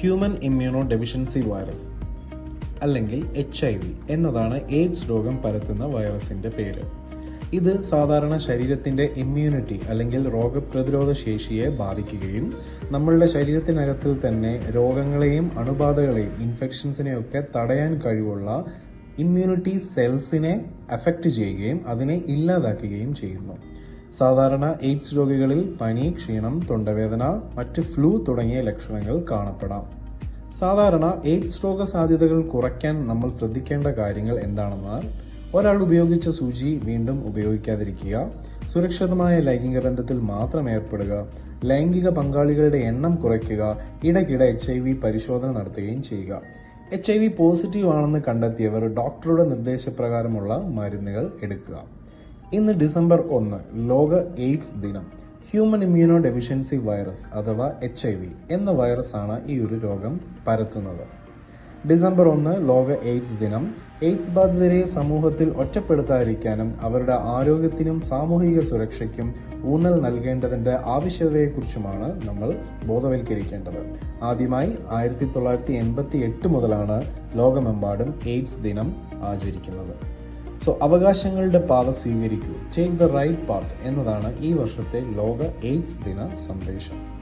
Human immunodeficiency virus അല്ലെങ്കിൽ H I V എന്നതാണ് AIDS രോഗം പരത്തുന്ന വൈറസിന്റെ പേര്. ഇത് സാധാരണ ശരീരത്തിന്റെ ഇമ്മ്യൂണിറ്റി അല്ലെങ്കിൽ രോഗപ്രതിരോധ ശേഷിയെ ബാധിക്കുകയും നമ്മളുടെ ശരീരത്തിനകത്തിൽ തന്നെ രോഗങ്ങളെയും അണുബാധകളെയും ഇൻഫെക്ഷൻസിനെയൊക്കെ തടയാൻ കഴിവുള്ള ഇമ്മ്യൂണിറ്റി സെൽസിനെ അഫക്റ്റ് ചെയ്യുകയും അതിനെ ഇല്ലാതാക്കുകയും ചെയ്യുന്നു. സാധാരണ എയ്ഡ്സ് രോഗികളിൽ പനി ക്ഷീണം തൊണ്ടവേദന മറ്റ് ഫ്ലൂ തുടങ്ങിയ ലക്ഷണങ്ങൾ കാണപ്പെടാം. സാധാരണ എയ്ഡ്സ് രോഗ സാധ്യതകൾ കുറയ്ക്കാൻ നമ്മൾ ശ്രദ്ധിക്കേണ്ട കാര്യങ്ങൾ എന്താണെന്നാൽ ഒരാൾ ഉപയോഗിച്ച സൂചി വീണ്ടും ഉപയോഗിക്കാതിരിക്കുക സുരക്ഷിതമായ ലൈംഗിക ബന്ധത്തിൽ മാത്രം ഏർപ്പെടുക ലൈംഗിക പങ്കാളികളുടെ എണ്ണം കുറയ്ക്കുക ഇടയ്ക്കിടെ എച്ച് ഐ വി പരിശോധന നടത്തുകയും ചെയ്യുക. എച്ച് ഐ വി പോസിറ്റീവ് ആണെന്ന് കണ്ടെത്തിയവർ ഡോക്ടറുടെ നിർദ്ദേശപ്രകാരമുള്ള മരുന്നുകൾ എടുക്കുക. ഇന്ന് ഡിസംബർ ഒന്ന് ലോക എയ്ഡ്സ് ദിനം. ഹ്യൂമൻ ഇമ്മ്യൂണോ ഡെഫിഷ്യൻസി വൈറസ് അഥവാ എച്ച് ഐ വി എന്ന വൈറസാണ് ഈ ഒരു രോഗം പരത്തുന്നത്. ഡിസംബർ ഒന്ന് ലോക എയ്ഡ്സ് ദിനം. എയ്ഡ്സ് ബാധിതരെ സമൂഹത്തിൽ ഒറ്റപ്പെടുത്താതിരിക്കാനും അവരുടെ ആരോഗ്യത്തിനും സാമൂഹിക സുരക്ഷയ്ക്കും ഊന്നൽ നൽകേണ്ടതിന്റെ ആവശ്യകതയെക്കുറിച്ചുമാണ് നമ്മൾ ബോധവൽക്കരിക്കേണ്ടത്. ആദ്യമായി ആയിരത്തി തൊള്ളായിരത്തി എൺപത്തി എട്ട് മുതലാണ് ലോകമെമ്പാടും എയ്ഡ്സ് ദിനം ആചരിക്കുന്നത്. സോ അവകാശങ്ങളുടെ പാത സ്വീകരിക്കൂ. ടേക്ക് ദ റൈറ്റ് പാത്ത് എന്നതാണ് ഈ വർഷത്തെ ലോക എയ്ഡ്സ് ദിന സന്ദേശം.